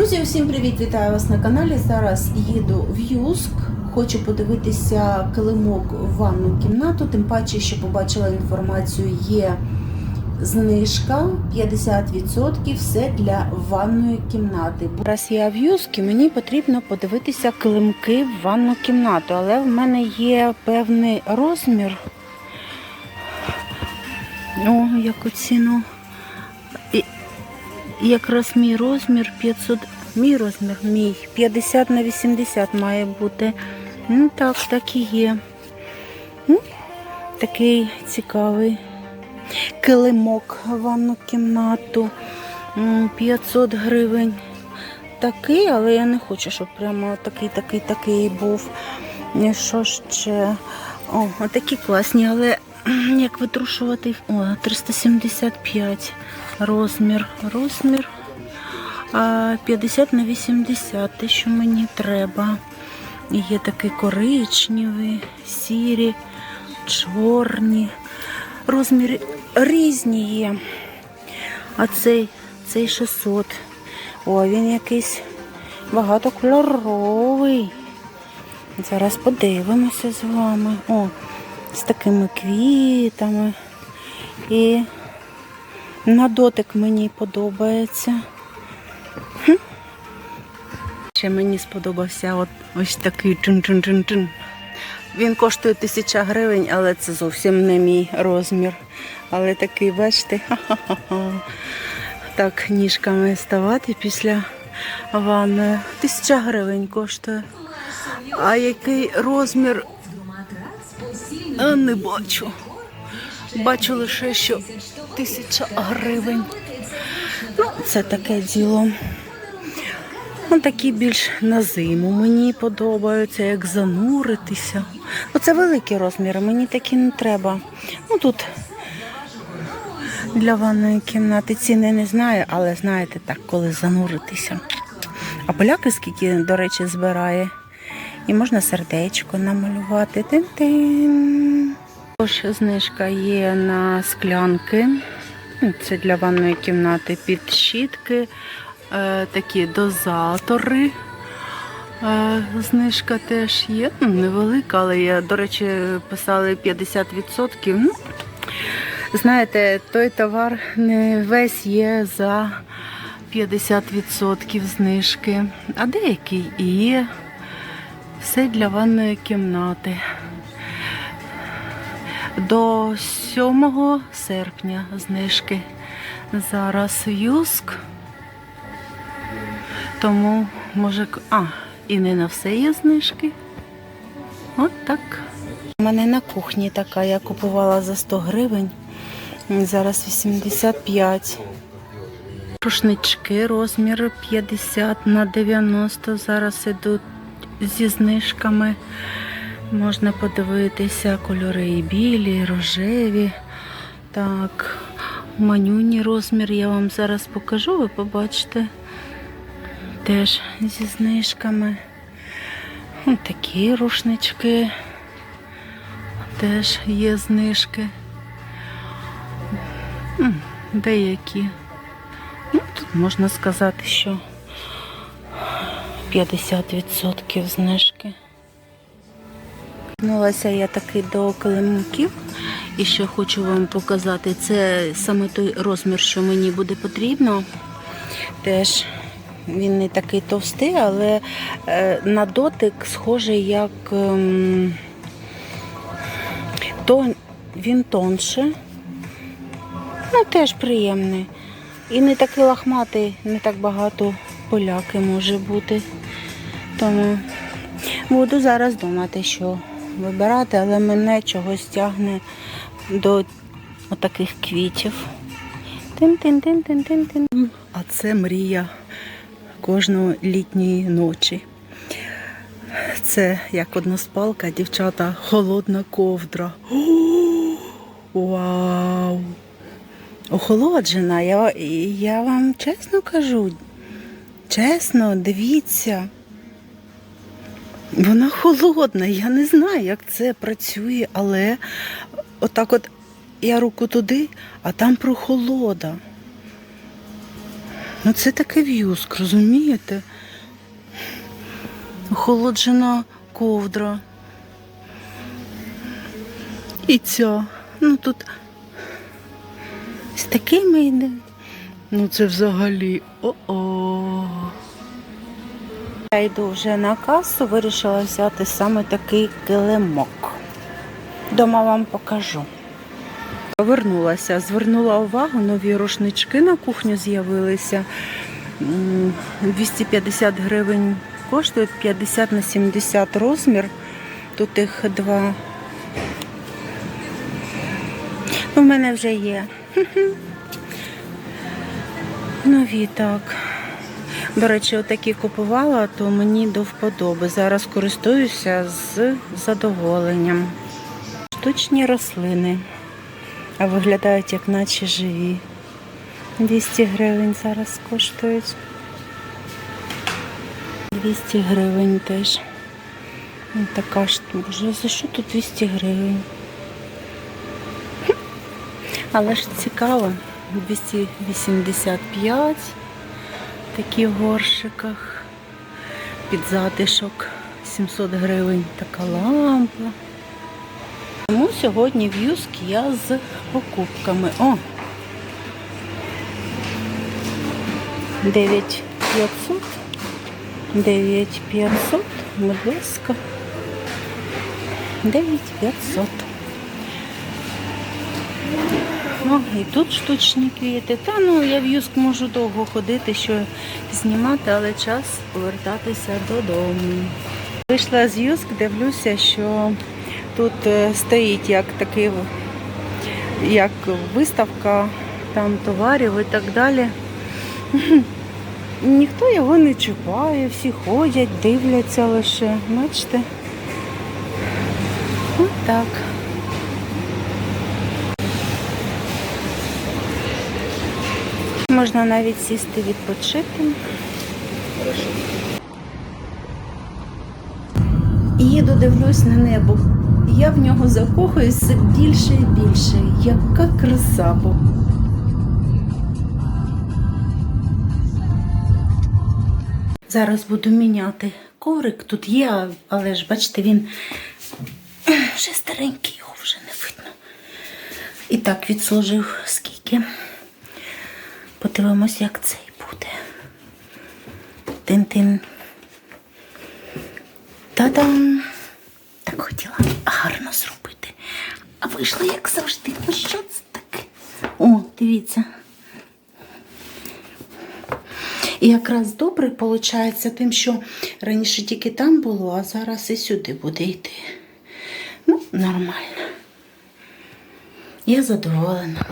Друзі, усім привіт! Вітаю вас на каналі. Зараз їду в Юск. Хочу подивитися килимок в ванну кімнату. Тим паче, що побачила інформацію, є знижка 50% все для ванної кімнати. Зараз я в Юскі, мені потрібно подивитися килимки в ванну кімнату, але в мене є певний розмір. О, яку ціну. Якраз мій розмір 500, мій розмір, мій 50 на 80 має бути. Ну так, так і є. Такий цікавий килимок в ванну кімнату. 500 гривень. Такий, але я не хочу, щоб прямо такий, такий, такий був. Що ще? О, такі класні, але як витрушувати? О, 375 розмір. Розмір 50 на 80, те, що мені треба. Є такі коричневі, сірі, чорні. Розміри різні є. А цей, цей 600. О, він якийсь багатокольоровий. Зараз подивимося з вами. О, з такими квітами. І на дотик мені подобається. Ще мені сподобався от ось такий чин-чин-чин-чин. Він коштує тисяча гривень, але це зовсім не мій розмір. Але такий, бачите, ха-ха-ха. Так, ніжками ставати після ванної. Тисяча гривень коштує. А який розмір? Не бачу. Бачу лише, що тисяча гривень. Ну, це таке діло. Ну, такі більш на зиму мені подобаються, як зануритися. Ну, це великі розміри, мені такі не треба. Ну тут для ванної кімнати ціни не знаю, але знаєте так, коли зануритися. А поляки скільки, до речі, збирає. І можна сердечко намалювати. Тин-тин. Також знижка є на склянки. Це для ванної кімнати під щітки, е, такі дозатори. Е, Знижка теж є. Ну, невелика, але я, до речі, писали 50%. Ну, знаєте, той товар не весь є за 50% знижки, а деякий і є. Все для ванної кімнати. До 7 серпня знижки. Зараз юск. Тому може. А, і не на все є знижки. От так. У мене на кухні така, я купувала за 100 гривень. Зараз 85. Рушнички розмір 50 на 90 зараз ідуть зі знижками. Можна подивитися кольори і білі, і рожеві. Так, манюні розмір я вам зараз покажу, ви побачите. Теж зі знижками. Ось такі рушнички. Теж є знижки. Деякі. Ну, тут можна сказати, що 50% знижки. Вернулася я таки до килимків. І що хочу вам показати, це саме той розмір, що мені буде потрібно. Теж він не такий товстий, але е, на дотик схожий як ем, тон, він тонше. Ну, теж приємний. І не такий лахматий, не так багато поляки може бути. Тому буду зараз думати, що вибирати, але мене чогось тягне до отаких квітів. Тин-тин-тин-тин-тин-тин. А це мрія кожної літньої ночі. Це як односпалка, дівчата, холодна ковдра. О, Вау! Охолоджена, я, я вам чесно кажу. Чесно, дивіться. Вона холодна, я не знаю, як це працює, але отак от я руку туди, а там прохолода. Ну це таке в'юск, розумієте? Охолоджена ковдра. І ця. Ну тут з такими йде. Ну це взагалі о-о. Я йду вже на касу, вирішила взяти саме такий килимок. Дома вам покажу. Повернулася, звернула увагу, нові рушнички на кухню з'явилися. 250 гривень коштують, 50 на 70 розмір. Тут їх два. У мене вже є. Нові так. До речі, отакі купувала, то мені до вподоби. Зараз користуюся з задоволенням. Штучні рослини, а виглядають як наче живі. 200 гривень зараз коштують. 200 гривень теж. Ось Така боже, за що тут 200 гривень? Але ж цікаво, 285 такі в горшиках. Під затишок 700 гривень така лампа. Тому сьогодні в Юск я з покупками. О! 9500. 9500, будь ласка. 9500. Ну, і тут штучні квіти. Та ну я в Юск можу довго ходити, що знімати, але час повертатися додому. Вийшла з Юск, дивлюся, що тут е, стоїть як такий як виставка там товарів і так далі. Ніхто його не чіпає, всі ходять, дивляться лише. Бачите? Ось так. Можна навіть сісти відпочити. Їду, дивлюсь на небо. Я в нього закохуюсь все більше і більше. Яка краса. бо- Зараз буду міняти коврик. Тут є, але ж бачите, він вже старенький, його вже не видно. І так відслужив скільки. Подивимось, як цей буде. Тин-тин. Та-дам! Так хотіла гарно зробити. А вийшло, як завжди. Ну що це таке? О, дивіться. І якраз добре виходить тим, що раніше тільки там було, а зараз і сюди буде йти. Ну, нормально. Я задоволена.